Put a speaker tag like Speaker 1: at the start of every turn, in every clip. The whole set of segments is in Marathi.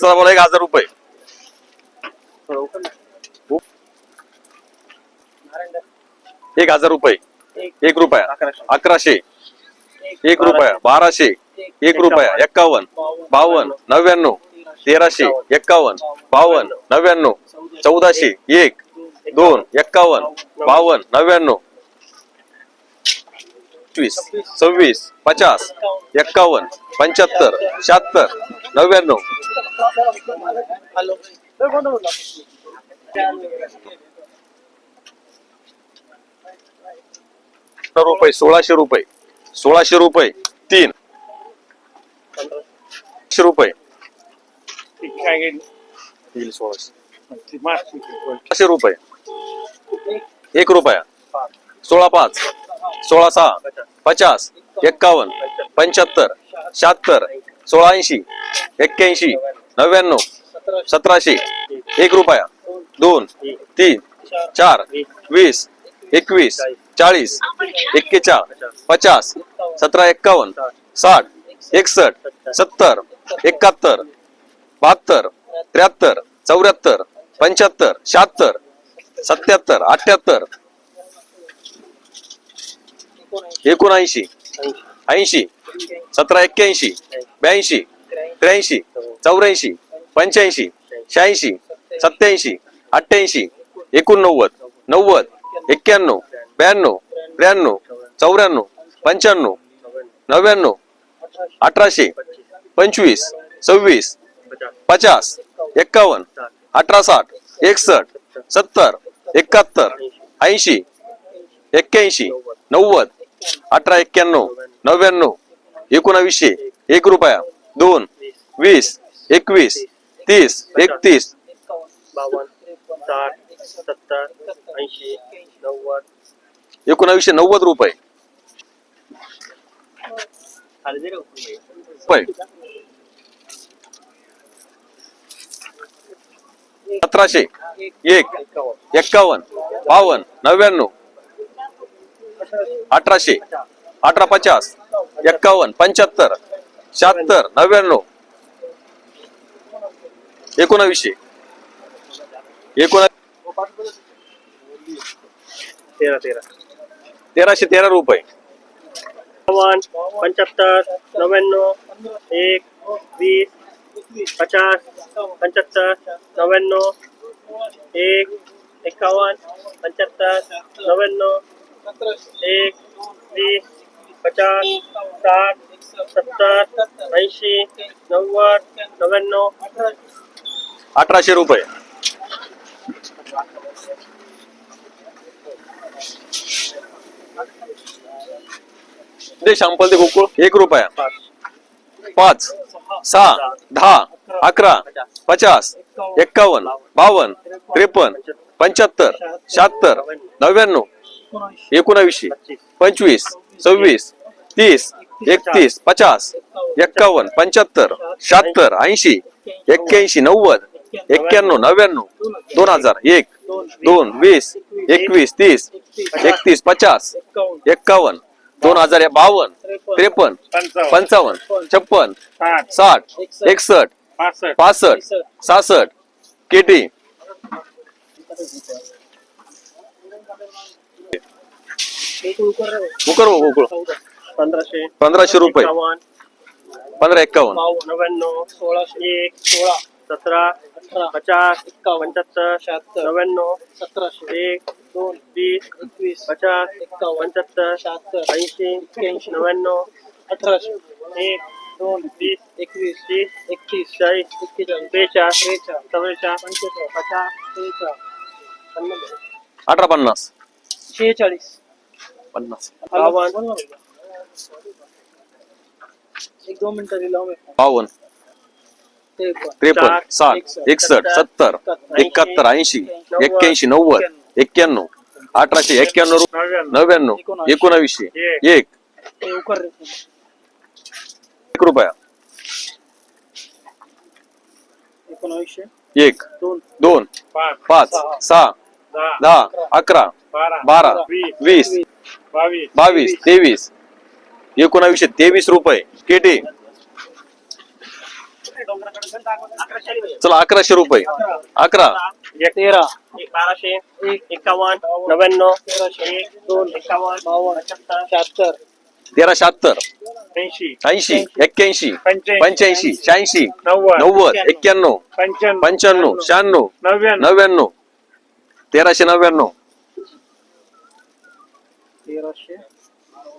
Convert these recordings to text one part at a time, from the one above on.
Speaker 1: चला बोला एक हजार रुपये. एक हजार रुपये. एक रुपया. अकराशे. एक रुपया. बाराशे. एक रुपया. एक्कावन्न. बावन्न. नव्याण्णव. तेराशे. एक्कावन्न. बावन्न. नव्याण्णव. चौदाशे. एक. दोन. एक्कावन्न. बावन्न. नव्याण्णव. एकवीस सव्वीस पचास एक्कावन्न पंच्याहत्तर शहात्तर नव्याण्णव. रुपये सोळाशे रुपये सोळाशे रुपये तीन. रुपये. सोळाशे रुपये. एक रुपया. सोळा पाच. सोळा सहा पचास एक्कावन्न पंच्याहत्तर शहात्तर सोळा ऐंशी एक्क्याऐंशी नव्याण्णव सतराशे एक रुपया दोन तीन चार वीस एकवीस चाळीस एक्केचाळ पचास सतरा एक्कावन्न साठ एकसष्ट सत्तर एकाहत्तर बहात्तर त्र्याहत्तर चौऱ्याहत्तर पंच्याहत्तर शहात्तर सत्याहत्तर अठ्याहत्तर एकोणऐंशी. ऐंशी. सतरा एक्क्याऐंशी. ब्याऐंशी. त्र्याऐंशी. चौऱ्याऐंशी. पंच्याऐंशी. शहाऐंशी. सत्याऐंशी अठ्ठ्याऐंशी. एकोणनव्वद. नव्वद. एक्क्याण्णव. ब्याण्णव. त्र्याण्णव. चौऱ्याण्णव. पंच्याण्णव. नव्याण्णव. अठराशे. पंचवीस. सव्वीस. पचास. एक्कावन्न. अठरा साठ एकसष्ट. सत्तर. एकाहत्तर. ऐंशी. एक्क्याऐंशी. नव्वद. अठरा एक्क्याण्णव नव्याण्णव एकोणावीसशे एक रुपया दोन वीस एकवीस तीस एकतीस. एकोणावीसशे नव्वद. रुपये. सतराशे एक एक्कावन्न बावन्न नव्याण्णव अठराशे अठरा पचास एक्कावन्न पंच्याहत्तर शहात्तर नव्याण्णव एकोणावीसशे एकोणा
Speaker 2: तेरा तेरा.
Speaker 1: तेराशे तेरा रुपये.
Speaker 2: पंच्याहत्तर नव्याण्णव एक वीस पचास पंच्याहत्तर नव्याण्णव एक एकावन्न पंच्याहत्तर नव्याण्णव एक वीस पचास साठ सत्तर ऐंशी नव्वद नव्याण्णव
Speaker 1: अठराशे रुपये. दे शॅम्पल दे गोकुळ एक रुपया. पाच सहा दहा अकरा पचास एक्कावन्न बावन्न त्रेपन्न पंच्याहत्तर शहात्तर नव्याण्णव एकोणावीसशे पंचवीस सव्वीस तीस एकतीस पचास एक्कावन्न पंच्याहत्तर शहात्तर ऐंशी एक्क्याऐंशी नव्वद एक्क्याण्णव नव्याण्णव दोन हजार एक दोन वीस एकवीस तीस एकतीस पचास एक्कावन्न दोन हजार बावन्न त्रेपन्न पंचावन्न छप्पन
Speaker 2: साठ
Speaker 1: एकसष्ट
Speaker 2: पासष्ट
Speaker 1: सासष्ट केटी केटी उकर गोकुळ
Speaker 2: पंधराशे.
Speaker 1: पंधराशे रुपये.
Speaker 2: एकावन्न.
Speaker 1: पंधरा एक्कावन्न
Speaker 2: बावन्न नव्याण्णव सोळाशे एक सोळा सतरा अठरा पचास पंच्याहत्तर शहात्तर नव्याण्णव सतराशे एक दोन वीस एकवीस पचास एक्कावन्न पंच्याहत्तर शहात्तर ऐंशी एक्क्याऐंशी नव्याण्णव अठराशे एक दोन वीस एकवीस तीस एकतीस चाळीस एक्केचाळीस बेचाळीस त्रेचाळीस चव्वेचाळीस पंचेचाळीस पचास त्रेचाळीस पन्नास.
Speaker 1: अठरा पन्नास.
Speaker 2: शेहेचाळीस.
Speaker 1: पन्नास.
Speaker 2: बावन्न एक दोन मिनिटं दिलं
Speaker 1: बावन्न. त्रेपन्न. साठ एकसष्ट सत्तर एकाहत्तर ऐंशी एक्क्याऐंशी नव्वद एक्क्याण्णव. अठराशे एक्क्याण्णव नव्याण्णव. एकोणावीसशे एक. एक. रुपया.
Speaker 2: एकोणावीसशे.
Speaker 1: एक
Speaker 2: दोन
Speaker 1: दोन
Speaker 2: पाच
Speaker 1: सहा
Speaker 2: दहा
Speaker 1: अकरा
Speaker 2: बारा वीस बावीस.
Speaker 1: तेवीस. एकोणावीसशे तेवीस रुपये. केटी चला अकराशे रुपये. अकरा.
Speaker 2: तेरा. एक बाराशे. एक एकावन्न. नव्याण्णव. दोन एकावन्न बावन्न. पच्याहत्तर शहात्तर
Speaker 1: तेरा शहात्तर.
Speaker 2: ऐंशी.
Speaker 1: ऐंशी. एक्क्याऐंशी.
Speaker 2: पंच्याऐंशी,
Speaker 1: शहाऐंशी.
Speaker 2: नव्वद,
Speaker 1: नव्वद. एक्क्याण्णव.
Speaker 2: पंच्याण्णव.
Speaker 1: पंच्याण्णव. शहाण्णव.
Speaker 2: नव्याण्णव.
Speaker 1: तेराशे नव्याण्णव.
Speaker 2: तेराशे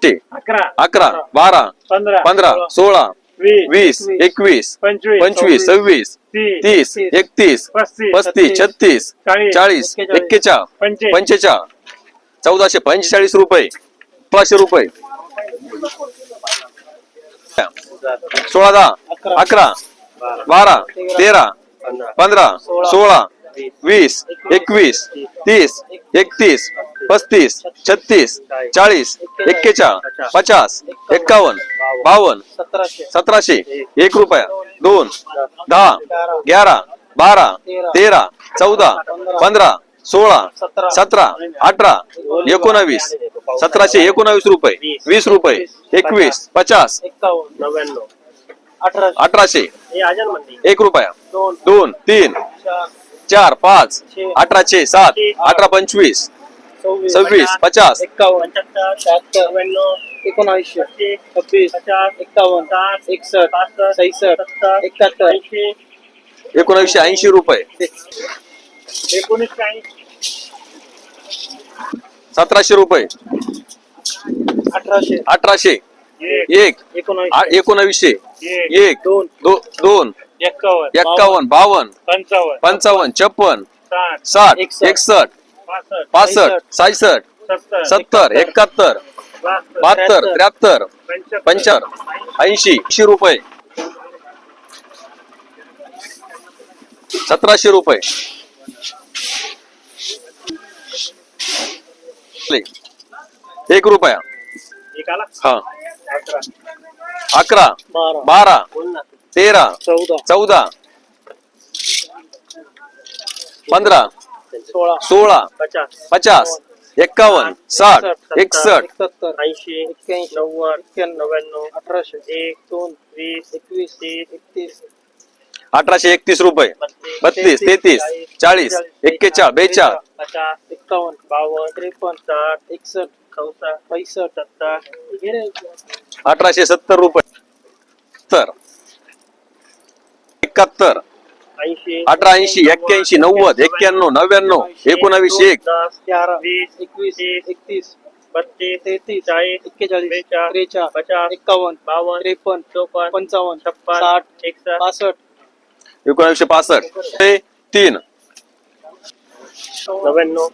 Speaker 1: ते.
Speaker 2: अकरा
Speaker 1: अकरा बारा
Speaker 2: पंधरा
Speaker 1: पंधरा सोळा
Speaker 2: वीस
Speaker 1: वीस एकवीस
Speaker 2: पंचवीस
Speaker 1: सव्वीस
Speaker 2: तीस
Speaker 1: तीस एकतीस
Speaker 2: पस्तीस
Speaker 1: छत्तीस
Speaker 2: चाळीस, पंचेचाळीस
Speaker 1: पंचेचाळ चौदाशे पंचेचाळीस रुपये सोळाशे रुपये. सोळा दहा अकरा बारा तेरा पंधरा सोळा वीस एकवीस तीस एकतीस पस्तीस छत्तीस चाळीस एक्केचाळ पचास एक्कावन्न बावन्न
Speaker 2: सतराशे
Speaker 1: एक रुपया दोन दहा ग्यारा बारा तेरा चौदा पंधरा सोळा सतरा अठरा एकोणावीस सतराशे एकोणावीस रुपये वीस रुपये एकवीस पचास
Speaker 2: अठराशे
Speaker 1: एक रुपया
Speaker 2: दोन
Speaker 1: तीन
Speaker 2: चार
Speaker 1: पाच अठराशे सात अठरा पंचवीस
Speaker 2: सव्वीस
Speaker 1: पचास
Speaker 2: पंच्याहत्तर शहात्तर पचास एक्कावन्न साठ एकसष्ट सहासष्ट एकाहत्तर. ऐंशी.
Speaker 1: एकोणावीसशे ऐंशी रुपये.
Speaker 2: एकोणीसशे ऐंशी.
Speaker 1: सतराशे रुपये.
Speaker 2: अठराशे.
Speaker 1: अठराशे.
Speaker 2: एक.
Speaker 1: आ- एकोणावीसशे.
Speaker 2: एक.
Speaker 1: एक.
Speaker 2: दोन.
Speaker 1: दो- दोन.
Speaker 2: एक्कावन्न
Speaker 1: एक्कावन्न बावन्न
Speaker 2: पंचावन्न
Speaker 1: पंचावन्न छप्पन
Speaker 2: साठ
Speaker 1: साठ
Speaker 2: एकसष्ट,
Speaker 1: एकसष्ट
Speaker 2: पासष्ट
Speaker 1: पासष्ट सहासष्ट
Speaker 2: सत्तर
Speaker 1: सत्तर एकाहत्तर बहात्तर त्र्याहत्तर पंच्याहत्तर ऐंशी ऐंशी रुपये. सतराशे रुपये. एक रुपया. हा.
Speaker 2: अकरा. बारा.
Speaker 1: तेरा
Speaker 2: चौदा.
Speaker 1: चौदा पंधरा
Speaker 2: सोळा
Speaker 1: सोळा
Speaker 2: पचास
Speaker 1: पचास एक्कावन्न साठ एकसष्ट
Speaker 2: सत्तर ऐंशी एक्क्याऐंशी नव्वद नव्याण्णव अठराशे एक दोन वीस एकवीस तीस एकतीस
Speaker 1: अठराशे एकतीस रुपये बत्तीस तेहतीस चाळीस एक्केचाळ बेचाळ
Speaker 2: पचास एक्कावन्न बावन्न त्रेपन्न साठ एकसष्ट चौसष्ट पैसष्ट सत्तर
Speaker 1: अठराशे सत्तर रुपये. सत्तर एकाहत्तर
Speaker 2: ऐंशी
Speaker 1: अठरा ऐंशी एक्क्याऐंशी नव्वद एक्क्याण्णव नव्याण्णव एकोणावीस एक.
Speaker 2: तेरा वीस एकवीस एकतीस बत्तीस तेहतीस चाळीस एक्केचाळीस त्रेचाळीस पचास एक्कावन्न बावन्न त्रेपन्न चौपन्न पंचावन्न छप्पन साठ एकसष्ट. पासष्ट
Speaker 1: एकोणावीसशे पासष्ट. ते तीन.
Speaker 2: नव्याण्णव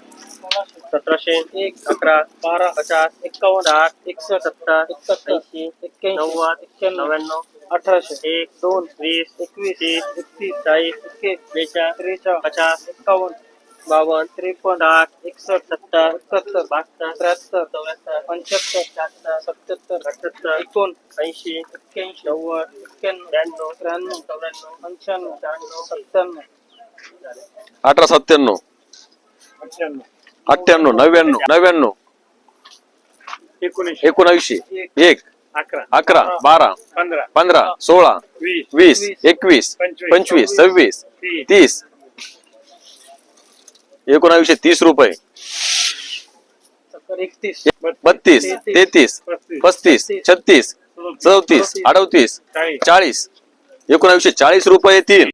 Speaker 2: सतराशे एक अकरा बारा पचास एक्कावन्न साठ एकसष्ट सत्तर एकाहत्तर ऐंशी एक्क्याऐंशी नव्वद एक्क्याण्णव. नव्याण्णव. अठराशे एक दोन वीस एकवीस तीस एकतीस चाळीस एक्केस बेचाळीस त्रेचाळीस पचास एक्कावन्न बावन्न त्रेपन्न साठ एकसष्ट सत्तर एकाहत्तर बहात्तर त्र्याहत्तर चौऱ्याहत्तर पंच्याहत्तर शहात्तर सत्याहत्तर अठ्याहत्तर एकोण ऐंशी एक्क्याऐंशी नव्वद एक्क्याण्णव ब्याण्णव त्र्याण्णव चौऱ्याण्णव पंच्याण्णव शहाण्णव सत्त्याण्णव.
Speaker 1: अठरा सत्त्याण्णव. अठ्ठ्याण्णव. नव्याण्णव नव्याण्णव.
Speaker 2: एकोणीसशे
Speaker 1: एकोणावीसशे एक.
Speaker 2: अकरा.
Speaker 1: अकरा बारा
Speaker 2: पंधरा
Speaker 1: पंधरा सोळा
Speaker 2: वीस
Speaker 1: वीस एकवीस
Speaker 2: पंचवीस,
Speaker 1: पंचवीस सव्वीस
Speaker 2: तीस.
Speaker 1: तीस. एकोणावीसशे तीस रुपये.
Speaker 2: एकतीस.
Speaker 1: बत्तीस तेहतीस पस्तीस छत्तीस चौतीस अडतीस
Speaker 2: चाळीस.
Speaker 1: चाळीस. एकोणावीसशे चाळीस रुपये तीन.